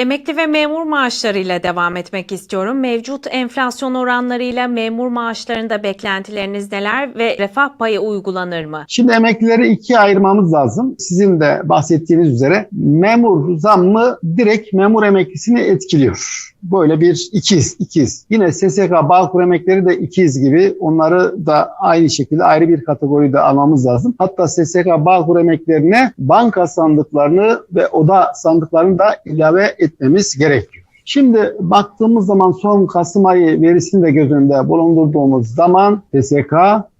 Emekli ve memur maaşlarıyla devam etmek istiyorum. Mevcut enflasyon oranlarıyla memur maaşlarında beklentileriniz neler ve refah payı uygulanır mı? Şimdi emeklileri ikiye ayırmamız lazım. Sizin de bahsettiğiniz üzere memur zammı direkt memur emeklisini etkiliyor. Böyle bir ikiz, ikiz. Yine SSK Bağkur emekleri de ikiz gibi onları da aynı şekilde ayrı bir kategoride almamız lazım. Hatta SSK Bağkur emeklerine banka sandıklarını ve oda sandıklarını da ilave etmemiz gerekiyor. Şimdi baktığımız zaman son Kasım ayı verisini de göz önünde bulundurduğumuz zaman TSK,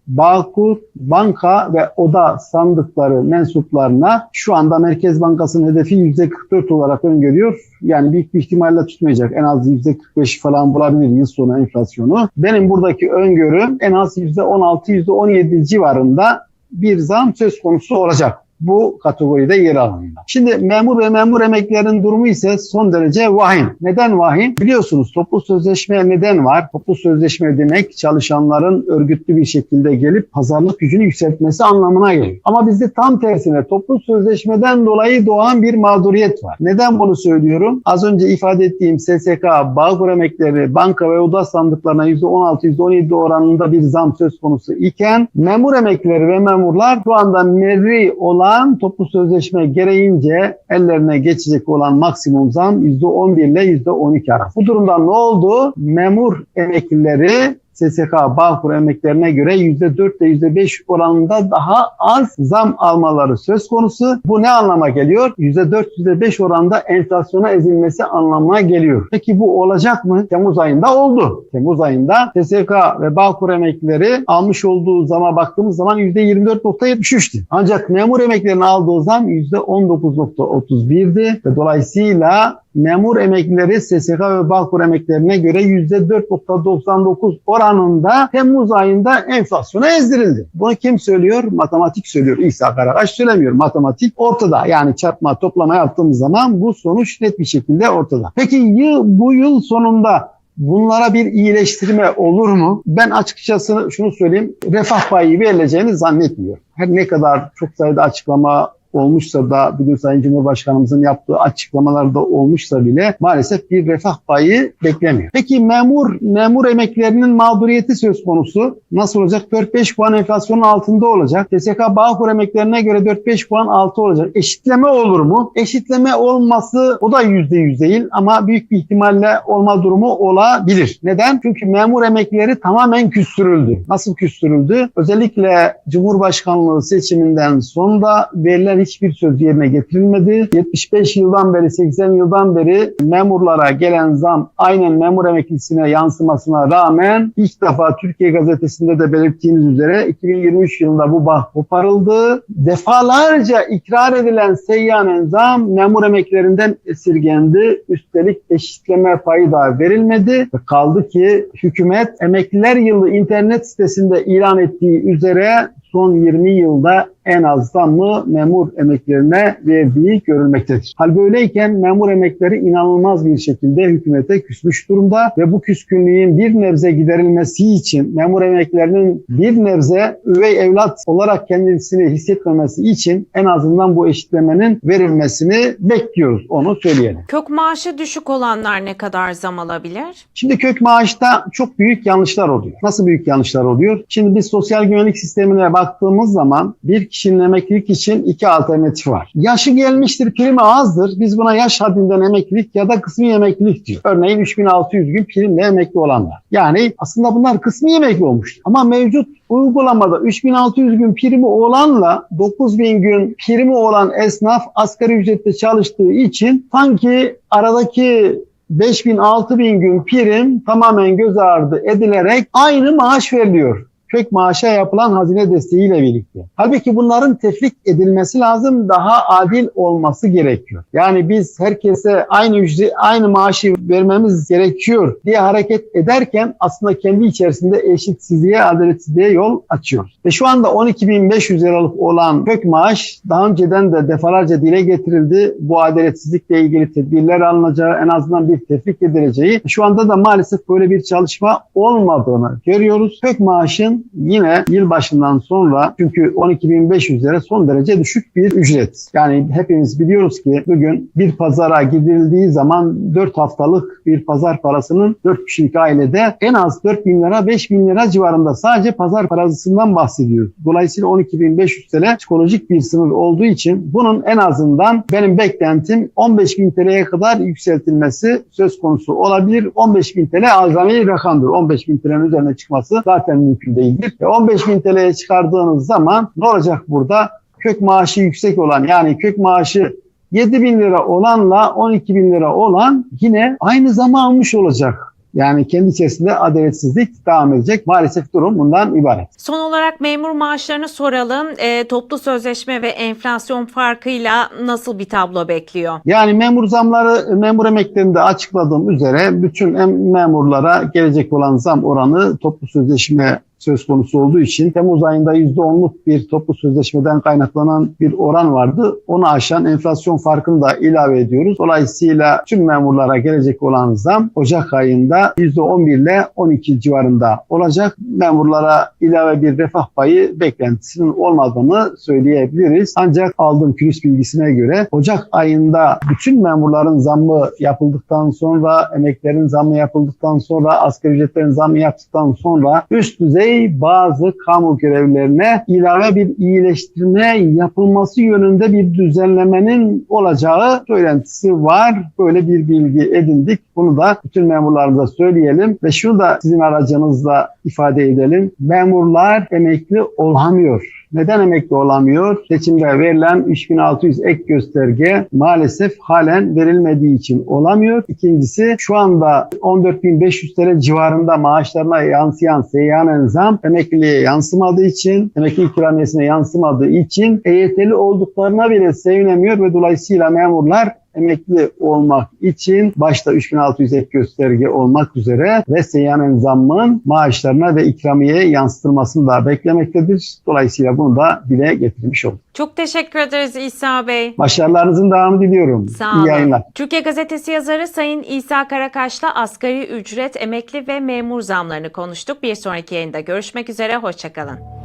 Bağkur, banka ve oda sandıkları mensuplarına şu anda Merkez Bankası'nın hedefi %44 olarak öngörüyor. Yani büyük bir ihtimalle tutmayacak. En az %45 falan bulabilir yıl sonu enflasyonu. Benim buradaki öngörüm en az %16, %17 civarında bir zam söz konusu olacak bu kategoride yer alınıyor. Şimdi memur ve memur emeklilerin durumu ise son derece vahim. Neden vahim? Biliyorsunuz toplu sözleşme neden var? Toplu sözleşme demek çalışanların örgütlü bir şekilde gelip pazarlık gücünü yükseltmesi anlamına geliyor. Ama bizde tam tersine toplu sözleşmeden dolayı doğan bir mağduriyet var. Neden bunu söylüyorum? Az önce ifade ettiğim SSK, Bağkur emekleri, banka ve oda sandıklarına %16-%17 oranında bir zam söz konusu iken memur emeklileri ve memurlar şu anda merri olan olan toplu sözleşme gereğince ellerine geçecek olan maksimum zam %11 ile %12 arası. Bu durumda ne oldu? Memur emeklileri SSK Bağkur emeklerine göre %4 ile %5 oranında daha az zam almaları söz konusu. Bu ne anlama geliyor? %4 %5 oranında enflasyona ezilmesi anlamına geliyor. Peki bu olacak mı? Temmuz ayında oldu. Temmuz ayında SSK ve Bağkur emeklileri almış olduğu zama baktığımız zaman %24.73'tü. Ancak memur emeklilerinin aldığı zam %19.31'di ve dolayısıyla memur emeklileri SSK ve Bağkur emeklerine göre %4.99 oranında Temmuz ayında enflasyona ezdirildi. Bunu kim söylüyor? Matematik söylüyor. İsa Karakaş söylemiyor. Matematik ortada. Yani çarpma toplama yaptığımız zaman bu sonuç net bir şekilde ortada. Peki yıl, bu yıl sonunda Bunlara bir iyileştirme olur mu? Ben açıkçası şunu söyleyeyim. Refah payı verileceğini zannetmiyorum. Her ne kadar çok sayıda açıklama olmuşsa da bugün Sayın Cumhurbaşkanımızın yaptığı açıklamalarda olmuşsa bile maalesef bir refah payı beklemiyor. Peki memur memur emeklilerinin mağduriyeti söz konusu nasıl olacak? 4-5 puan enflasyonun altında olacak. TSK Bağkur emeklerine göre 4-5 puan altı olacak. Eşitleme olur mu? Eşitleme olması o da %100 değil ama büyük bir ihtimalle olma durumu olabilir. Neden? Çünkü memur emeklileri tamamen küstürüldü. Nasıl küstürüldü? Özellikle Cumhurbaşkanlığı seçiminden sonra verilen hiçbir söz yerine getirilmedi. 75 yıldan beri, 80 yıldan beri memurlara gelen zam aynen memur emeklisine yansımasına rağmen ilk defa Türkiye Gazetesi'nde de belirttiğiniz üzere 2023 yılında bu bah koparıldı. Defalarca ikrar edilen seyyanen zam memur emeklerinden esirgendi. Üstelik eşitleme payı da verilmedi. Kaldı ki hükümet emekliler yılı internet sitesinde ilan ettiği üzere son 20 yılda en az zammı memur emeklerine verdiği görülmektedir. Hal böyleyken memur emekleri inanılmaz bir şekilde hükümete küsmüş durumda ve bu küskünlüğün bir nebze giderilmesi için memur emeklerinin bir nebze üvey evlat olarak kendisini hissetmemesi için en azından bu eşitlemenin verilmesini bekliyoruz. Onu söyleyelim. Kök maaşı düşük olanlar ne kadar zam alabilir? Şimdi kök maaşta çok büyük yanlışlar oluyor. Nasıl büyük yanlışlar oluyor? Şimdi biz sosyal güvenlik sistemine baktığımız zaman bir kişinin emeklilik için iki alternatif var. Yaşı gelmiştir, primi azdır. Biz buna yaş haddinden emeklilik ya da kısmi emeklilik diyor. Örneğin 3600 gün primle emekli olanlar. Yani aslında bunlar kısmi emekli olmuş. Ama mevcut uygulamada 3600 gün primi olanla 9000 gün primi olan esnaf asgari ücretle çalıştığı için sanki aradaki 5000-6000 gün prim tamamen göz ardı edilerek aynı maaş veriliyor kök maaşa yapılan hazine desteğiyle birlikte. Halbuki bunların tefrik edilmesi lazım, daha adil olması gerekiyor. Yani biz herkese aynı ücret, aynı maaşı vermemiz gerekiyor diye hareket ederken aslında kendi içerisinde eşitsizliğe, adaletsizliğe yol açıyoruz. Ve şu anda 12.500 liralık olan kök maaş daha önceden de defalarca dile getirildi. Bu adaletsizlikle ilgili tedbirler alınacağı, en azından bir tefrik edileceği. Şu anda da maalesef böyle bir çalışma olmadığını görüyoruz. Kök maaşın için yine yılbaşından sonra çünkü 12.500 lira son derece düşük bir ücret. Yani hepimiz biliyoruz ki bugün bir pazara gidildiği zaman 4 haftalık bir pazar parasının 4 kişilik ailede en az 4 bin lira 5 bin lira civarında sadece pazar parasından bahsediyoruz. Dolayısıyla 12.500 TL psikolojik bir sınır olduğu için bunun en azından benim beklentim 15.000 TL'ye kadar yükseltilmesi söz konusu olabilir. 15.000 TL azami rakamdır. 15.000 TL'nin üzerine çıkması zaten mümkün değildir. E 15.000 TL'ye çıkardığınız zaman ne olacak burada? Kök maaşı yüksek olan yani kök maaşı 7 bin lira olanla 12 bin lira olan yine aynı zama almış olacak. Yani kendi içerisinde adaletsizlik devam edecek. Maalesef durum bundan ibaret. Son olarak memur maaşlarını soralım. E, toplu sözleşme ve enflasyon farkıyla nasıl bir tablo bekliyor? Yani memur zamları, memur emeklerinde açıkladığım üzere bütün em- memurlara gelecek olan zam oranı toplu sözleşme söz konusu olduğu için Temmuz ayında %10'luk bir toplu sözleşmeden kaynaklanan bir oran vardı. Onu aşan enflasyon farkını da ilave ediyoruz. Dolayısıyla tüm memurlara gelecek olan zam Ocak ayında %11 ile 12 civarında olacak. Memurlara ilave bir refah payı beklentisinin olmadığını söyleyebiliriz. Ancak aldığım kriz bilgisine göre Ocak ayında bütün memurların zammı yapıldıktan sonra, emeklerin zammı yapıldıktan sonra, asgari ücretlerin zammı yaptıktan sonra üst düzey bazı kamu görevlerine ilave bir iyileştirme yapılması yönünde bir düzenlemenin olacağı söylentisi var. Böyle bir bilgi edindik. Bunu da bütün memurlarımıza söyleyelim ve şunu da sizin aracınızla ifade edelim. Memurlar emekli olamıyor. Neden emekli olamıyor? Seçimde verilen 3600 ek gösterge maalesef halen verilmediği için olamıyor. İkincisi şu anda 14.500 TL civarında maaşlarına yansıyan seyyanen zam emekliliğe yansımadığı için, emekli ikramiyesine yansımadığı için EYT'li olduklarına bile sevinemiyor ve dolayısıyla memurlar emekli olmak için başta 3600 ek gösterge olmak üzere ve seyyanen zammın maaşlarına ve ikramiye yansıtılmasını da beklemektedir. Dolayısıyla bunu da dile getirmiş olduk. Çok teşekkür ederiz İsa Bey. Başarılarınızın devamı diliyorum. Sağ İyi olun. yayınlar. Türkiye Gazetesi yazarı Sayın İsa Karakaş'la asgari ücret, emekli ve memur zamlarını konuştuk. Bir sonraki yayında görüşmek üzere, hoşçakalın.